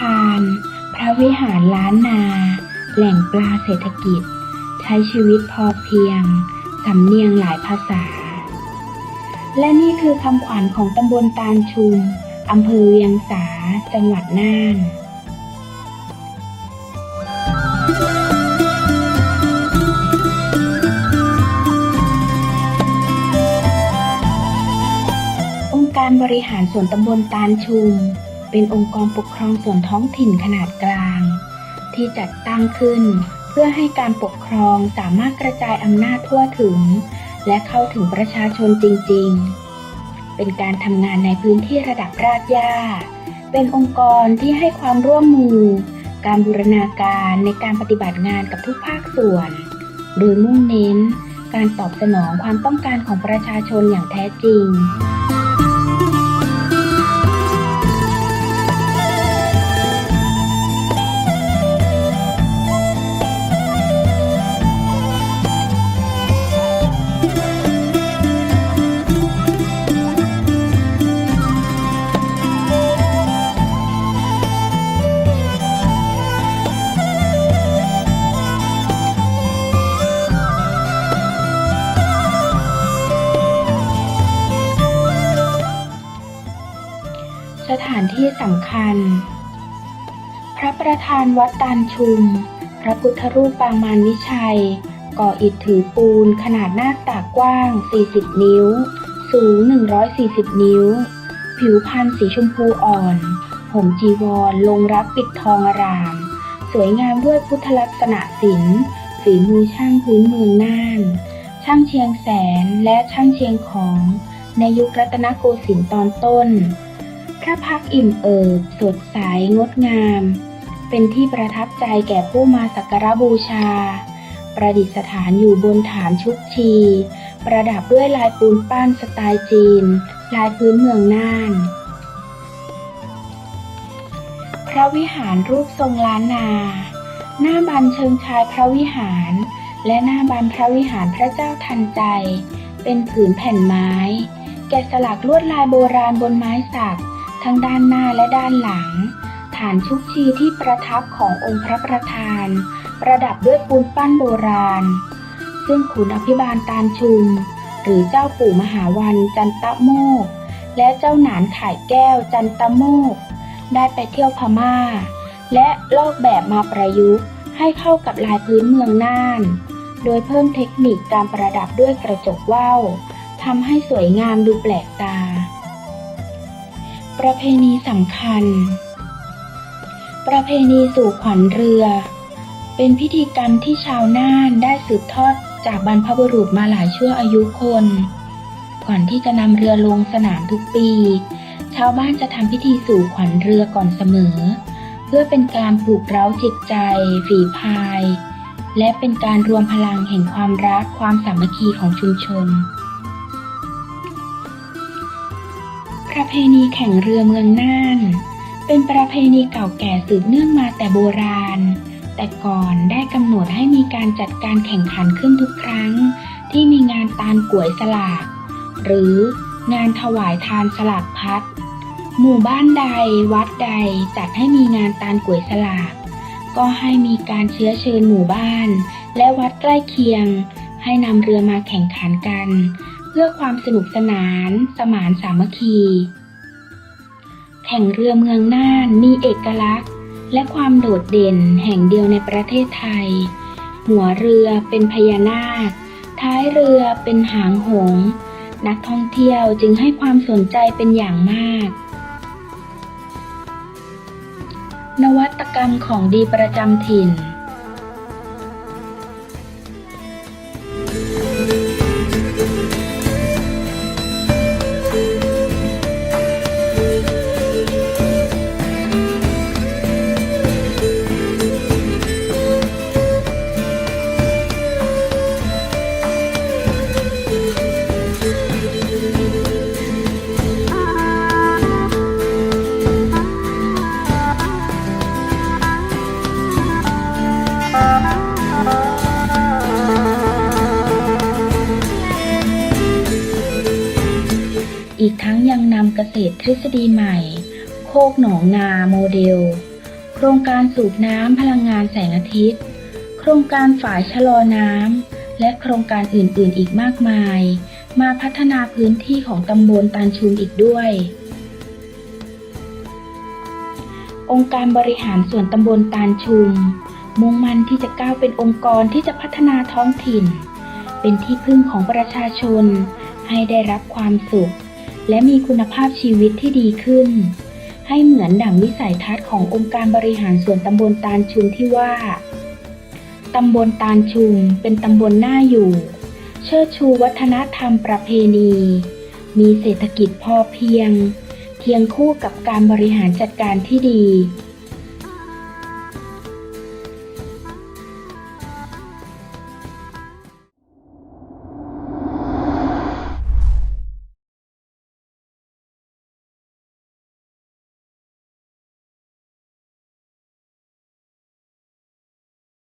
ทาน พระวิหารล้านนา แหล่งปลาเศรษฐกิจ ใช้ชีวิตพอเพียง สำเนียงหลายภาษา และนี่คือคำขวัญของตำบลตาลชุมอำเภอเวียงสา จังหวัดน่านองค์การบริหารส่วนตำบลตาลชุม เป็นองค์กรปกครองส่วนท้องถิ่นขนาดกลาง ที่จัดตั้งขึ้น เพื่อให้การปกครองสามารถกระจายอำนาจทั่วถึง และเข้าถึงประชาชนจริง ๆ เป็นการทำงานในพื้นที่ระดับรากหญ้า เป็นองค์กรที่ให้ความร่วมมือ การบูรณาการในการปฏิบัติงานกับทุกภาคส่วน โดยมุ่งเน้นการตอบสนองความต้องการของประชาชนอย่างแท้จริง สถานที่สำคัญ พระประธานวัดตาลชุม พระพุทธรูปปางมารวิชัย ก่ออิฐถือปูนขนาดหน้าตากกว้าง 40 นิ้ว สูง 140 นิ้ว ผิวพรรณสีชมพูอ่อนห่มจีวรลงรักปิดทองอาราม สวยงามด้วยพุทธลักษณะศิลป์ฝีมือช่างพื้นเมืองน่าน ช่างเชียงแสนและช่างเชียงของ ในยุครัตนโกสินทร์ตอนต้น พระพักอิ่มเอิบสดใสงดงาม เป็นที่ประทับใจแก่ผู้มาสักการบูชา ประดิษฐานอยู่บนฐานชุกชี ประดับด้วยลายปูนปั้นสไตล์จีน ลายพื้นเมืองน่าน พระวิหารรูปทรงล้านนา หน้าบันเชิงชายพระวิหาร และหน้าบันพระวิหารพระเจ้าทันใจ เป็นผืนแผ่นไม้ แกะสลักลวดลายโบราณบนไม้สัก ทั้งด้านหน้าและด้านหลัง ฐานชุกชีที่ประทับขององค์พระประธาน ประดับด้วยปูนปั้นโบราณ ซึ่งขุนอภิบาลตาลชุม หรือเจ้าปู่มหาวันจันตะโมก และเจ้าหนานข่ายแก้วจันตะโมก ได้ไปเที่ยวพม่า และลอกแบบมาประยุกต์ให้เข้ากับลายพื้นเมืองน่าน โดยเพิ่มเทคนิคการประดับด้วยกระจกว่าวทำให้สวยงามดูแปลกตา ประเพณีสำคัญ ประเพณีสู่ขวัญเรือ เป็นพิธีกรรมที่ชาวน่านได้สืบทอดจากบรรพบุรุษมาหลายชั่วอายุคน ก่อนที่จะนำเรือลงสนามทุกปี ชาวบ้านจะทำพิธีสู่ขวัญเรือก่อนเสมอ เพื่อเป็นการปลุกเร้าจิตใจ ฝีพาย และเป็นการรวมพลังแห่งความรักความสามัคคีของชุมชน ประเพณีแข่งเรือเมืองน่าน เป็นประเพณีเก่าแก่สืบเนื่องมาแต่โบราณ แต่ก่อนได้กำหนดให้มีการจัดการแข่งขันขึ้นทุกครั้ง ที่มีงานตาลกวยสลาก หรืองานถวายทานสลากพัด หมู่บ้านใดวัดใดจัดให้มีงานตาลกวยสลาก ก็ให้มีการเชื้อเชิญหมู่บ้าน และวัดใกล้เคียง ให้นำเรือมาแข่งขันกัน เพื่อความสนุกสนาน สมานสามัคคี แข่งเรือเมืองน่านมีเอกลักษณ์ และความโดดเด่นแห่งเดียวในประเทศไทย หัวเรือเป็นพญานาค ท้ายเรือเป็นหางหง นักท่องเที่ยวจึงให้ความสนใจเป็นอย่างมาก นวัตกรรมของดีประจำถิ่น อีกทั้งยังนำเกษตรทฤษฎีใหม่ โคกหนองนาโมเดล โครงการสูบน้ำพลังงานแสงอาทิตย์ โครงการฝายชะลอน้ำ และโครงการอื่นๆอีกมากมาย มาพัฒนาพื้นที่ของตำบลตาลชุมอีกด้วย องค์การบริหารส่วนตำบลตาลชุม มุ่งมั่นที่จะก้าวเป็นองค์กรที่จะพัฒนาท้องถิ่น เป็นที่พึ่งของประชาชนให้ได้รับความสุข และมีคุณภาพชีวิตที่ดีขึ้น ให้เหมือนดั่งวิสัยทัศน์ขององค์การบริหารส่วนตำบลตาลชุมที่ว่า ตำบลตาลชุมเป็นตำบลน่าอยู่ เชิดชูวัฒนธรรมประเพณี มีเศรษฐกิจพอเพียงเคียงคู่กับการบริหารจัดการที่ดี